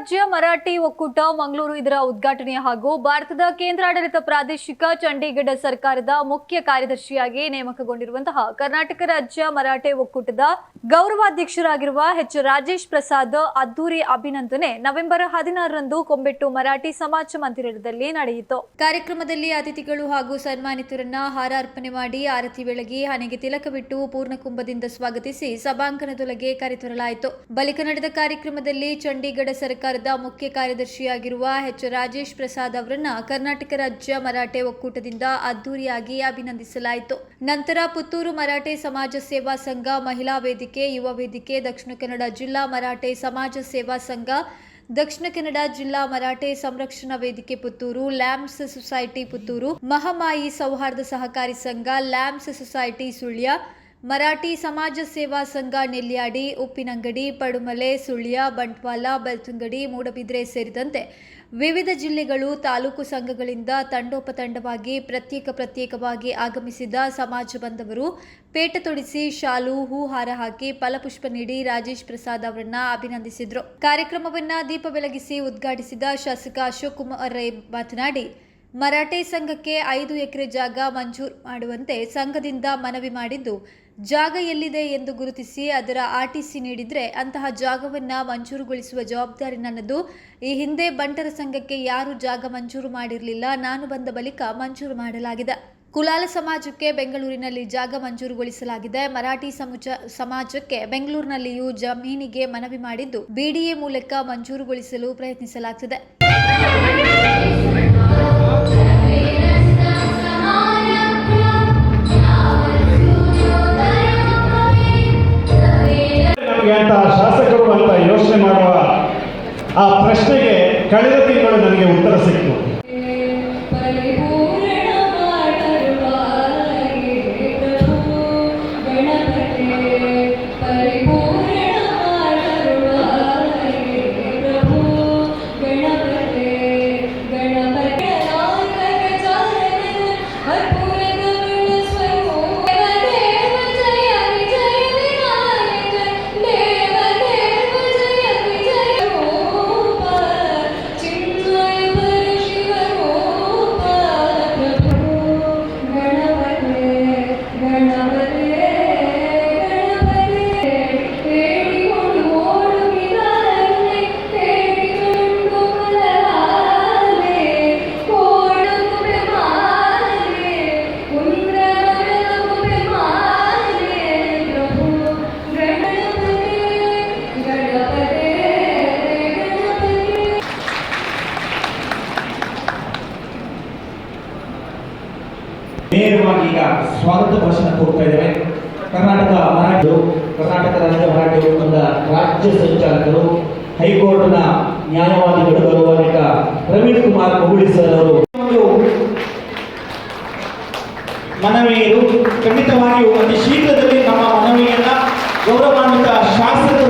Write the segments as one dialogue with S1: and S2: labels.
S1: ರಾಜ್ಯ ಮರಾಠಿ ಒಕ್ಕೂಟ ಮಂಗಳೂರು ಇದರ ಉದ್ಘಾಟನೆ ಹಾಗೂ ಭಾರತದ ಕೇಂದ್ರಾಡಳಿತ ಪ್ರಾದೇಶಿಕ ಚಂಡೀಗಢ ಸರ್ಕಾರದ ಮುಖ್ಯ ಕಾರ್ಯದರ್ಶಿಯಾಗಿ ನೇಮಕಗೊಂಡಿರುವಂತಹ ಕರ್ನಾಟಕ ರಾಜ್ಯ ಮರಾಠಿ ಒಕ್ಕೂಟದ ಗೌರವಾಧ್ಯಕ್ಷರಾಗಿರುವ ಎಚ್ ರಾಜೇಶ್ ಪ್ರಸಾದ್ ಅದ್ದೂರಿ ಅಭಿನಂದನೆ. ನವೆಂಬರ್ ಹದಿನಾರರಂದು ಕೊಂಬೆಟ್ಟು ಮರಾಠಿ ಸಮಾಜ ಮಂದಿರದಲ್ಲಿ ನಡೆಯಿತು. ಕಾರ್ಯಕ್ರಮದಲ್ಲಿ ಅತಿಥಿಗಳು ಹಾಗೂ ಸನ್ಮಾನಿತರನ್ನ ಹಾರ ಅರ್ಪಣೆ ಮಾಡಿ ಆರತಿ ಬೆಳಗಿ ಹಣೆಗೆ ತಿಲಕವಿಟ್ಟು ಪೂರ್ಣಕುಂಭದಿಂದ ಸ್ವಾಗತಿಸಿ ಸಭಾಂಗಣದೊಳಗೆ ಕರೆತರಲಾಯಿತು. ಬಳಿಕ ನಡೆದ ಕಾರ್ಯಕ್ರಮದಲ್ಲಿ ಚಂಡೀಗಢ ಸರ್ಕಾರದ ಮುಖ್ಯ ಕಾರ್ಯದರ್ಶಿಯಾಗಿರುವ ಎಚ್ ರಾಜೇಶ್ ಪ್ರಸಾದ್ ಅವರನ್ನ ಕರ್ನಾಟಕ ರಾಜ್ಯ ಮರಾಠೆ ಒಕ್ಕೂಟದಿಂದ ಅದ್ದೂರಿಯಾಗಿ ಅಭಿನಂದಿಸಲಾಯಿತು. ನಂತರ ಪುತ್ತೂರು ಮರಾಠೆ ಸಮಾಜ ಸೇವಾ ಸಂಘ ಮಹಿಳಾ ವೇದಿಕೆ ಯುವ ವೇದಿಕೆ, ದಕ್ಷಿಣ ಕನ್ನಡ ಜಿಲ್ಲಾ ಮರಾಠೆ ಸಮಾಜ ಸೇವಾ ಸಂಘ, ದಕ್ಷಿಣ ಕನ್ನಡ ಜಿಲ್ಲಾ ಮರಾಠೆ ಸಂರಕ್ಷಣಾ ವೇದಿಕೆ ಪುತ್ತೂರು ಲ್ಯಾಂಪ್ಸ್ ಸೊಸೈಟಿ ಪುತ್ತೂರು, ಮಹಮಾಯಿ ಸೌಹಾರ್ದ ಸಹಕಾರಿ ಸಂಘ ಲ್ಯಾಂಬ್ಸ್ ಸೊಸೈಟಿ ಸುಳ್ಯ, ಮರಾಠಿ ಸಮಾಜ ಸೇವಾ ಸಂಘ ನೆಲ್ಯಾಡಿ ಉಪ್ಪಿನಂಗಡಿ, ಪಡುಮಲೆ, ಸುಳ್ಯ, ಬಂಟ್ವಾಳ, ಬೆಳ್ತಂಗಡಿ, ಮೂಡಬಿದ್ರೆ ಸೇರಿದಂತೆ ವಿವಿಧ ಜಿಲ್ಲೆಗಳು, ತಾಲೂಕು ಸಂಘಗಳಿಂದ ತಂಡೋಪತಂಡವಾಗಿ ಪ್ರತ್ಯೇಕ ಪ್ರತ್ಯೇಕವಾಗಿ ಆಗಮಿಸಿದ ಸಮಾಜ ಬಂಧವರು ಪೇಟ ತೊಡಿಸಿ ಶಾಲು, ಹೂ ಹಾರ ಹಾಕಿ ಫಲಪುಷ್ಪ ನೀಡಿ ರಾಜೇಶ್ ಪ್ರಸಾದ್ ಅವರನ್ನ ಅಭಿನಂದಿಸಿದರು. ಕಾರ್ಯಕ್ರಮವನ್ನ ದೀಪ ಬೆಳಗಿಸಿ ಉದ್ಘಾಟಿಸಿದ ಶಾಸಕ ಅಶೋಕ್ ಕುಮಾರ್ ರೈ ಮಾತನಾಡಿ, ಮರಾಠೆ ಸಂಘಕ್ಕೆ ಐದು ಎಕರೆ ಜಾಗ ಮಂಜೂರು ಮಾಡುವಂತೆ ಸಂಘದಿಂದ ಮನವಿ ಮಾಡಿದ್ದು ಜಾಗ ಎಲ್ಲಿದೆ ಎಂದು ಗುರುತಿಸಿ ಅದರ ಆರ್ಟಿಸಿ ನೀಡಿದರೆ ಅಂತಹ ಜಾಗವನ್ನ ಮಂಜೂರುಗೊಳಿಸುವ ಜವಾಬ್ದಾರಿ ನನ್ನದು. ಈ ಹಿಂದೆ ಬಂಟರ ಸಂಘಕ್ಕೆ ಯಾರು ಜಾಗ ಮಂಜೂರು ಮಾಡಿರಲಿಲ್ಲ. ನಾನು ಬಂದ ಬಳಿಕ ಮಂಜೂರು ಮಾಡಲಾಗಿದೆ. ಕುಲಾಲ ಸಮಾಜಕ್ಕೆ ಬೆಂಗಳೂರಿನಲ್ಲಿ ಜಾಗ ಮಂಜೂರುಗೊಳಿಸಲಾಗಿದೆ. ಮರಾಠಿ ಸಮುಚ ಸಮಾಜಕ್ಕೆ ಬೆಂಗಳೂರಿನಲ್ಲಿಯೂ ಜಮೀನಿಗೆ ಮನವಿ ಮಾಡಿದ್ದು ಬಿಡಿಎ ಮೂಲಕ ಮಂಜೂರುಗೊಳಿಸಲು ಪ್ರಯತ್ನಿಸಲಾಗುತ್ತಿದೆ
S2: ನಮಗೆ ಅಂತ ಶಾಸಕರು ಅಂತ ಯೋಚನೆ ಮಾಡುವ ಆ ಪ್ರಶ್ನೆಗೆ ಕಳೆದ ತಿಂಗಳು ನನಗೆ ಉತ್ತರ ಸಿಕ್ತು.
S3: ಸ್ವಾಗತ ಭಾಷಣ ಕೊಡ್ತಾ ಇದ್ದೇವೆ. ಕರ್ನಾಟಕ ಮರಾಠಿಗಳು ಕರ್ನಾಟಕ ರಾಜ್ಯ ಮರಾಠಿ ಒಕ್ಕೂಟದ ರಾಜ್ಯ ಸಂಚಾಲಕರು, ಹೈಕೋರ್ಟ್ನ ನ್ಯಾಯವಾದಿಗಳು ಗೌರವಾನ್ವಿತ ಪ್ರವೀಣ್ ಕುಮಾರ್ ಮುಗುಳಿ ಸರ್ ಅವರು. ಮನವಿ ಇದು. ಖಂಡಿತವಾಗಿಯೂ ಅತಿ ಶೀಘ್ರದಲ್ಲಿ ನಮ್ಮ ಮನವಿಯನ್ನ ಗೌರವಾನ್ವಿತ ಶಾಸಕರು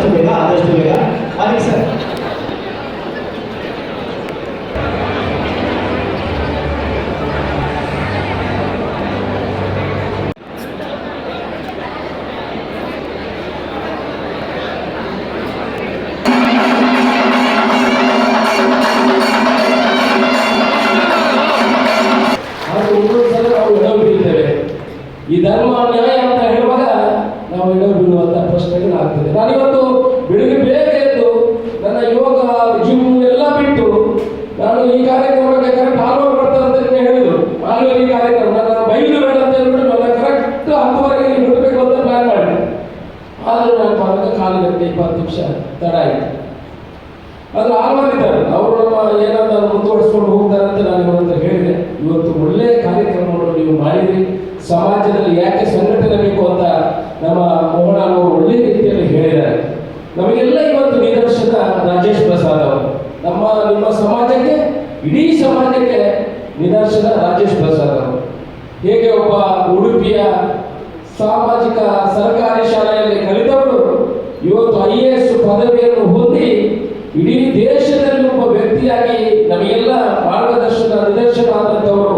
S3: ಆದಷ್ಟು ಬೇಗ ಆದಷ್ಟು ಬೇಗ ಆಗಲಿ ಸರ್
S4: ಜಿಮ್ ಎಲ್ಲ ಬಿಟ್ಟು ನಾನು ಈ ಕಾರ್ಯಕ್ರಮಕ್ಕೆ ಯಾಕಂದ್ರೆ ಪಾಲ್ಗೊಂಡು ಬರ್ತಾರೆ ಅಂತ ಹೇಳಿದ್ರು. ಪಾಲ್ಗೊಂಡು ಈ ಕಾರ್ಯಕ್ರಮ, ನಾನು ಬೈಲು ಬೇಡ ಅಂತ ಹೇಳ್ಬಿಟ್ಟು ನನ್ನ ಕರೆಕ್ಟ್ ಹತ್ತುವರೆಗೆ ಬಿಡಬೇಕು ಅಂತ ಪ್ಲಾನ್ ಮಾಡಿದೆ ಆದರೆ ನಾನು ಪಾಲಕ ಕಾಲು ಗಂಟೆ ಇಪ್ಪತ್ತು ನಿಮಿಷ ತಡ ಆಯಿತು. ರಾಜೇಶ್ ಪ್ರಸಾದ್ ಅವರು ಹೇಗೆ ಒಬ್ಬ ಉಡುಪಿಯ ಸಾಮಾಜಿಕ ಸರ್ಕಾರಿ ಶಾಲೆಯಲ್ಲಿ ಕಲಿತವರು ಇವತ್ತು ಐ ಎ ಎಸ್ ಪದವಿಯನ್ನು ಹೊಂದಿ ಇಡೀ ದೇಶದಲ್ಲಿ ಒಬ್ಬ ವ್ಯಕ್ತಿಯಾಗಿ ನಮಗೆಲ್ಲ ಮಾರ್ಗದರ್ಶನ, ನಿದರ್ಶನ ಆದಂಥವರು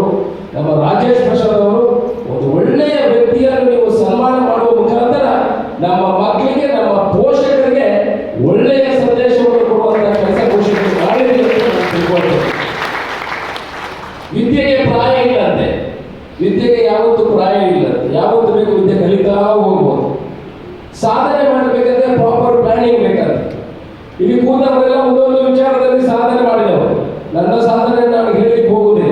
S4: ನಮ್ಮ ರಾಜೇಶ್ ಪ್ರಸಾದ್ ಅವರು. ಕೂತವರೆಲ್ಲ ಒಂದೊಂದು ವಿಚಾರದಲ್ಲಿ ಸಾಧನೆ ಮಾಡಿದವರು. ನನ್ನ ಸಾಧನೆ ನಾನು ಹೇಳಲಿಕ್ಕೆ ಹೋಗುವುದೇ.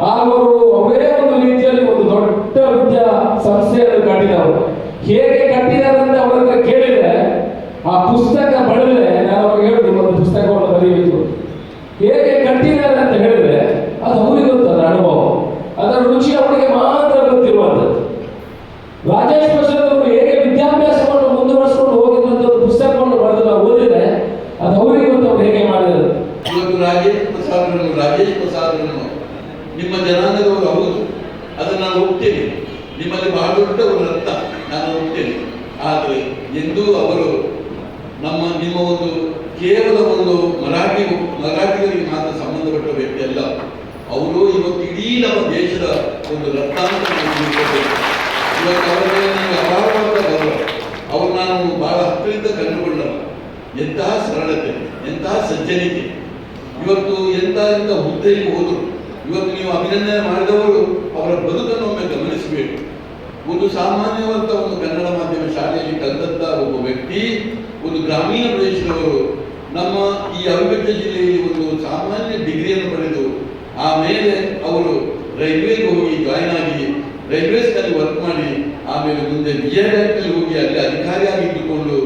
S4: ಅವರು ಅವರೇ ಒಂದು ರೀತಿಯಲ್ಲಿ ಒಂದು ದೊಡ್ಡ ವಿದ್ಯಾ ಸಂಸ್ಥೆಯನ್ನು ಕಟ್ಟಿದವರು. ಹೇಗೆ ಕಟ್ಟಿದ್ದಾರೆ ಅಂತ ಅವರ ಹತ್ರ ಕೇಳಿದ್ರೆ, ಆ ಪುಸ್ತಕ ಬಳಿದ್ರೆ ನಾನು ಅವ್ರಿಗೆ ಹೇಳುದು ಒಂದು ಪುಸ್ತಕವನ್ನು ಬರೆಯಬೇಕು ಹೇಗೆ ಕಟ್ಟಿದ್ದಾರೆ ಅಂತ ಹೇಳಿದ್ರೆ ಅದು ಅವರಿಗೆ ಗೊತ್ತದ ಅನುಭವ ಅದರ ರುಚಿ ಅವರಿಗೆ ಮಾತ್ರ ಗೊತ್ತಿರುವಂಥದ್ದು ರಾಜೇಶ್ ಪ್ರಸಾದ್ ಅವರು ಹೇಗೆ ವಿದ್ಯಾಭ್ಯಾಸವನ್ನು ಮುಂದುವರಿಸಿಕೊಂಡು ಹೋಗಿದ್ದಂಥ ಒಂದು ಪುಸ್ತಕವನ್ನು ಬರೆದು ನಾವು ಓದಿದ್ರೆ ಅದು ಅವರಿಗೆ ಗೊತ್ತು ಅವ್ರು ಹೇಗೆ ಮಾಡಿದರು
S5: ಇವತ್ತು ರಾಜೇಶ್ ಪ್ರಸಾದ್ರನ್ನು ರಾಜೇಶ್ ಪ್ರಸಾದ್ರನ್ನು ನಿಮ್ಮ ಜನಾಂಗದವರು ಹೌದು. ಅದನ್ನು ನಾನು ಒಪ್ತೇನೆ. ನಿಮ್ಮಲ್ಲಿ ಬಹಳ ದೊಡ್ಡ ಒಂದು ಅರ್ಥ ನಾನು ಒಪ್ತೇನೆ. ಆದರೆ ಎಂದೂ ಅವರು ನಮ್ಮ, ನಿಮ್ಮ ಒಂದು ಕೇವಲ ಒಂದು ಮರಾಠಿ ಮರಾಠಿಗರಿಗೆ ಮಾತ್ರ ಸಂಬಂಧಪಟ್ಟ ವ್ಯಕ್ತಿ ಅಲ್ಲ. ಅವರು ಇವತ್ತು ಇಡೀ ನಮ್ಮ ದೇಶದ ಒಂದು ರಕ್ತಾಂತ ಗೌರವ. ಅವರು ನಾನು ಬಹಳ ಹತ್ತಿರದಿಂದ ಕಂಡುಕೊಂಡರು ಎಂತಹ ಸರಳತೆ, ಎಂತಹ ಸಜ್ಜನಿಕೆ. ಇವತ್ತು ಎಂತ ಎಂತ ಹುದ್ದೆಗೆ ಹೋದರು. ಇವತ್ತು ನೀವು ಅಭಿನಂದನೆ ಮಾಡಿದವರು ಅವರ ಬದುಕನ್ನು ಒಮ್ಮೆ ಗಮನಿಸಬೇಕು. ಒಂದು ಸಾಮಾನ್ಯವಾದ ಒಂದು ಕನ್ನಡ ಮಾಧ್ಯಮ ಶಾಲೆಯಲ್ಲಿ ಕಲಿತಂತ ಒಬ್ಬ ವ್ಯಕ್ತಿ, ಒಂದು ಗ್ರಾಮೀಣ ಪ್ರದೇಶದವರು ನಮ್ಮ ಈ ಅವಿಭಜ್ಯ ಜಿಲ್ಲೆಯಲ್ಲಿ ಒಂದು ಸಾಮಾನ್ಯ ಡಿಗ್ರಿಯನ್ನು ಪಡೆದು ಆಮೇಲೆ ಅವರು ರೈಲ್ವೆಗೆ ಹೋಗಿ ಜಾಯ್ನ್ ಆಗಿ ರೈಲ್ವೇಸ್ನಲ್ಲಿ ವರ್ಕ್ ಮಾಡಿ, ಆಮೇಲೆ ಮುಂದೆ ಬ್ಯಾಂಕ್ನಲ್ಲಿ ಹೋಗಿ ಅಲ್ಲಿ ಅಧಿಕಾರಿಯಾಗಿ ಇದ್ದುಕೊಂಡು,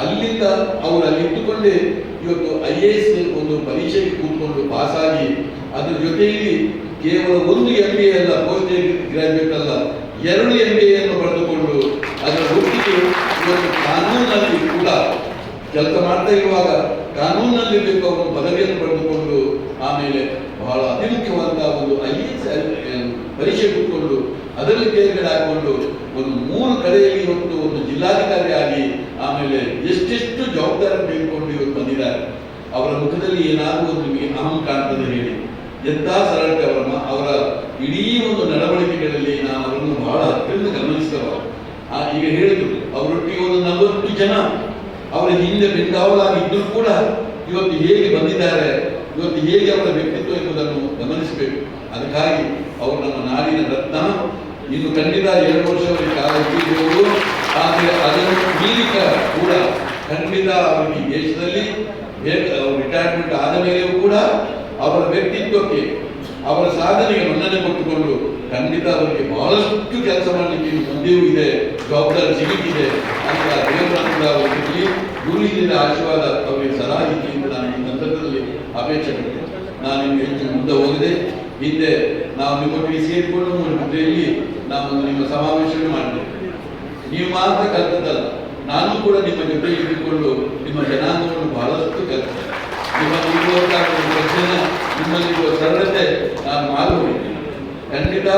S5: ಅಲ್ಲಿಂದ ಅವರು ಅಲ್ಲಿ ಇದ್ದುಕೊಂಡೇ ಇವತ್ತು ಐ ಎ ಎಸ್ ಒಂದು ಪರೀಕ್ಷೆಗೆ ಕೂತ್ಕೊಂಡು ಪಾಸಾಗಿ, ಅದ್ರ ಜೊತೆಯಲ್ಲಿ ಕೇವಲ ಒಂದು ಎಂ ಬಿ ಅಲ್ಲ ಪೋಸ್ಟ್ ಗ್ರಾಜುಯೇಟ್ ಅಲ್ಲ, ಎರಡು ಎಂ ಬಿ ಅನ್ನು ಪಡೆದುಕೊಂಡು ಅದರ ಒಟ್ಟಿಗೆ ಇವತ್ತು ಕಾನೂನಲ್ಲಿ ಕೂಡ ಕೆಲಸ ಮಾಡ್ತಾ ಇರುವಾಗ ಕಾನೂನಲ್ಲಿ ಬೇಕು ಅವರು ಪದವಿಯನ್ನು ಪಡೆದುಕೊಂಡು ಆಮೇಲೆ ಬಹಳ ಅತಿ ಮುಖ್ಯವಾದಂತಹ ಒಂದು ಐ ಎಸ್ ಪರೀಕ್ಷೆ ಕೂತ್ಕೊಂಡು ಅದರಲ್ಲಿ ತೇರ್ಗಡೆ ಹಾಕೊಂಡು ಒಂದು ಮೂರು ಕಡೆಯಲ್ಲಿ ಇವತ್ತು ಒಂದು ಜಿಲ್ಲಾಧಿಕಾರಿ ಆಗಿ ಆಮೇಲೆ ಎಷ್ಟೆಷ್ಟು ಜವಾಬ್ದಾರಿ ತೆಗೆದುಕೊಂಡು ಇವತ್ತು ಬಂದಿದ್ದಾರೆ ಅವರ ಮುಖದಲ್ಲಿ ಏನಾದರೂ ಒಂದು ನಿಮಗೆ ಅಹಂ ಕಾಣ್ತದೆ ಹೇಳಿ. ಎಂಥ ಸರಳತೆ ಅವರ ಅವರ ಇಡೀ ಒಂದು ನಡವಳಿಕೆಗಳಲ್ಲಿ ನಾನು ಅವರನ್ನು ಬಹಳ ಹತ್ತಿರದಿಂದ ಗಮನಿಸಿದವ. ಆ, ಈಗ ಹೇಳಿದ್ರು, ಅವರೊಟ್ಟಿಗೆ ಒಂದು ನಲವತ್ತು ಜನ, ಅವರ ಹಿಂದೆ ಬೆಂಗಾವಲಾಗಿದ್ದರೂ ಕೂಡ ಇವತ್ತು ಹೇಗೆ ಬಂದಿದ್ದಾರೆ, ಇವತ್ತು ಹೇಗೆ ಅವರ ವ್ಯಕ್ತಿತ್ವ ಎಂಬುದನ್ನು ಗಮನಿಸಬೇಕು. ಅದಕ್ಕಾಗಿ ಅವರು ನಮ್ಮ ನಾಡಿನ ರತ್ನ, ಇನ್ನು ಖಂಡಿತ ಎರಡು ವರ್ಷ ಕಾಲ ಇಟ್ಟಿರುವುದು ಆದರೆ ಅದನ್ನು ಮೀರಿಕ ಕೂಡ ಖಂಡಿತ ಅವರಿಗೆ ದೇಶದಲ್ಲಿ ರಿಟೈರ್ಮೆಂಟ್ ಆದ ಮೇಲೆಯೂ ಕೂಡ ಅವರ ವ್ಯಕ್ತಿತ್ವಕ್ಕೆ, ಅವರ ಸಾಧನೆಗೆ ಮನ್ನಣೆ ಕೊಟ್ಟುಕೊಂಡು ಖಂಡಿತ ಅವರಿಗೆ ಬಹಳಷ್ಟು ಕೆಲಸ ಮಾಡಲಿಕ್ಕೆ ಮುಂದೆಯೂ ಇದೆ, ಜವಾಬ್ದಾರಿ ಸಿಗುತ್ತಿದೆ ಅಂತ ದೇವರನ್ನು ಕೂಡ ಅವರಿಗೆ ಆಶೀರ್ವಾದ ಅವರಿಗೆ ಸದಾ ಇರಲಿ ಅಂತ ನಾನು ಈ ಸಂದರ್ಭದಲ್ಲಿ ಅಪೇಕ್ಷೆ ಪಡ್ತೇನೆ. ನಾನು ನಿಮ್ಗೆ ಹೆಚ್ಚು ಮುಂದೆ ಹೋಗಿದೆ, ಹಿಂದೆ ನಾವು ನಿಮ್ಮೊಟ್ಟಿಗೆ ಸೇರಿಕೊಂಡು ಮುದ್ರೆಯಲ್ಲಿ ನಾವು ನಿಮ್ಮ ಸಮಾವೇಶವನ್ನು ಮಾಡಿದ್ದೇವೆ ನೀವು ಮಾತ್ರ ಕಲ್ತದ್ದಲ್ಲ. ನಾನು ಕೂಡ ನಿಮ್ಮ ಜೊತೆ ಇದ್ದುಕೊಂಡು ನಿಮ್ಮ ಜನಾಂಗವನ್ನು ಬಹಳಷ್ಟು ಕಲಿತೆ. ನಿಮ್ಮಲ್ಲಿರುವ ಸರಳತೆ ನಾನು ಮಾಲು ಖಂಡಿತ